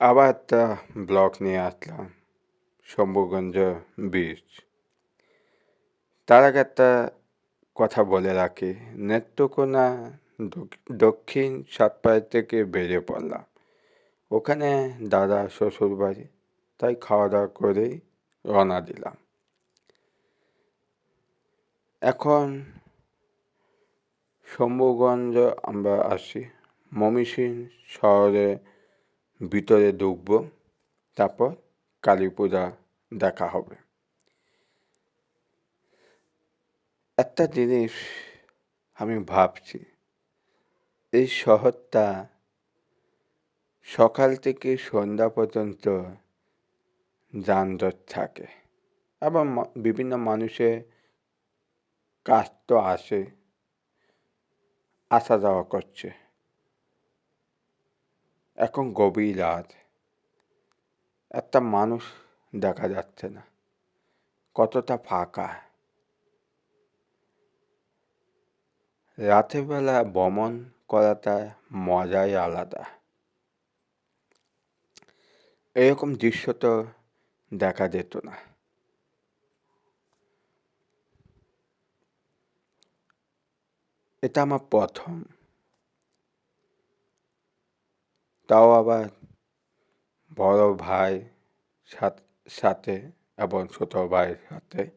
আবার একটা ব্লক নিয়ে আসলাম, শম্ভুগঞ্জ বীচ তার আগে একটা কথা বলে রাখি, নেত্রকোনা দক্ষিণ সাতপাড়া থেকে বেরিয়ে পড়লাম। ওখানে দাদা শ্বশুর বাড়ি তাই খাওয়া দাওয়া করেই রওনা দিলাম। এখন শম্ভুগঞ্জ আমরা আসি মমিসিং শহরে ভিতরে ঢুকবো, তারপর কালী পূজা দেখা হবে। একটা জিনিস আমি ভাবছি, এই শহরটা সকাল থেকে সন্ধ্যা পর্যন্ত যানজট থাকে আবার বিভিন্ন মানুষের কাজ তো আসে আসা যাওয়া করছে। এখন গভীর রাত। একটা মানুষ দেখা যাচ্ছে না। কতটা ফাঁকা। রাতের বেলা ভ্রমণ করাটা মজাই আলাদা। এরকম দৃশ্য তো দেখা যেত না। এটা আমার প্রথম। তাও আবার বড় ভাই সাথে এবং ছোট ভাইয়ের সাথে।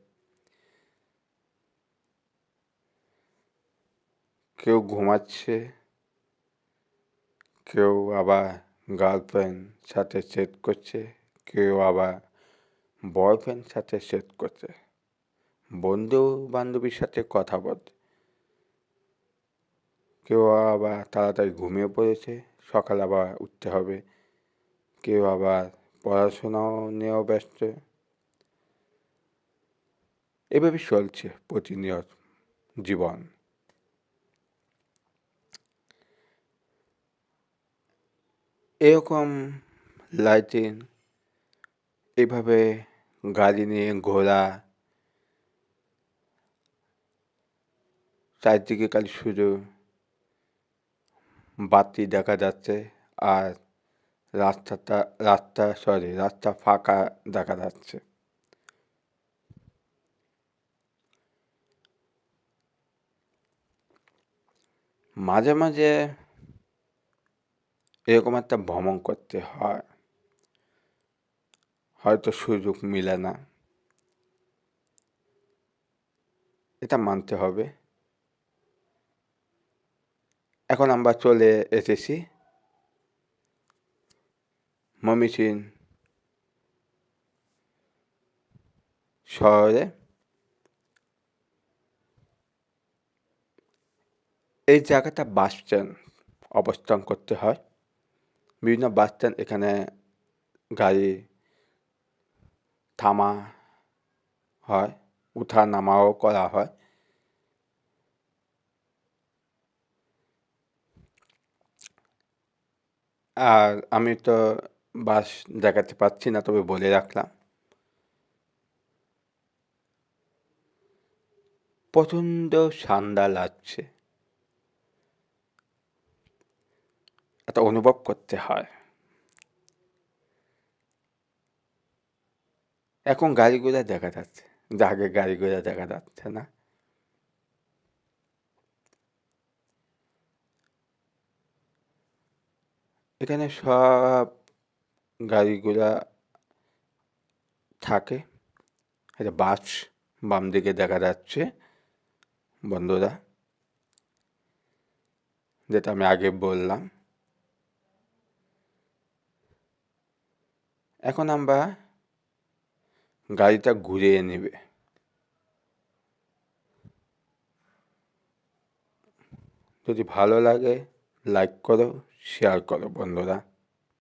কেউ ঘুমাচ্ছে, কেউ আবার গার্লফ্রেন্ড সাথে সেট করছে, কেউ আবার বয়ফ্রেন্ড সাথে সেট করছে। বন্ধু বান্ধবীর সাথে কথা বলছে। কেউ আবার তাড়াতাড়ি ঘুমিয়ে পড়েছে। সকাল আবার উঠতে হবে। কেউ আবার পড়াশোনাও নিয়েও ব্যস্ত। এভাবে চলছে প্রতিনিয়ত জীবন। এরকম লাইটিং এভাবে গাড়ি নিয়ে ঘোরা, চারদিকে খালি শুধু বাতি দেখা যাচ্ছে আর রাস্তাটা, রাস্তা সরি রাস্তা ফাঁকা দেখা যাচ্ছে। মাঝে মাঝে এরকম একটা ভ্রমণ করতে হয়। হয়তো সুযোগ মিলে না। এটা মানতে হবে। এখন আমরা চলে এসেছি মমিসিং শহরে। এই জায়গাটা বাস স্ট্যান্ড অবস্থান করতে হয়। বিভিন্ন বাস স্ট্যান্ড এখানে গাড়ি থামা হয় উঠা নামাও করা হয়। আর আমি তো বাস দেখাতে পাচ্ছি না, তবে বলে রাখলাম। প্রচণ্ড ঠান্ডা লাগছে। এটা অনুভব করতে হয়। এখন গাড়িগুলো দেখা যাচ্ছে, আগে গাড়িগুলো দেখা যাচ্ছে না। এখানে সব গাড়িগুলা থাকে। এটা বাস বাম দিকে দেখা যাচ্ছে বন্ধুরা, যেটা আমি আগে বললাম। এখন আমরা গাড়িটা ঘুরিয়ে নেবে। যদি ভালো লাগে লাইক করো শেয়ার করো বন্ধুরা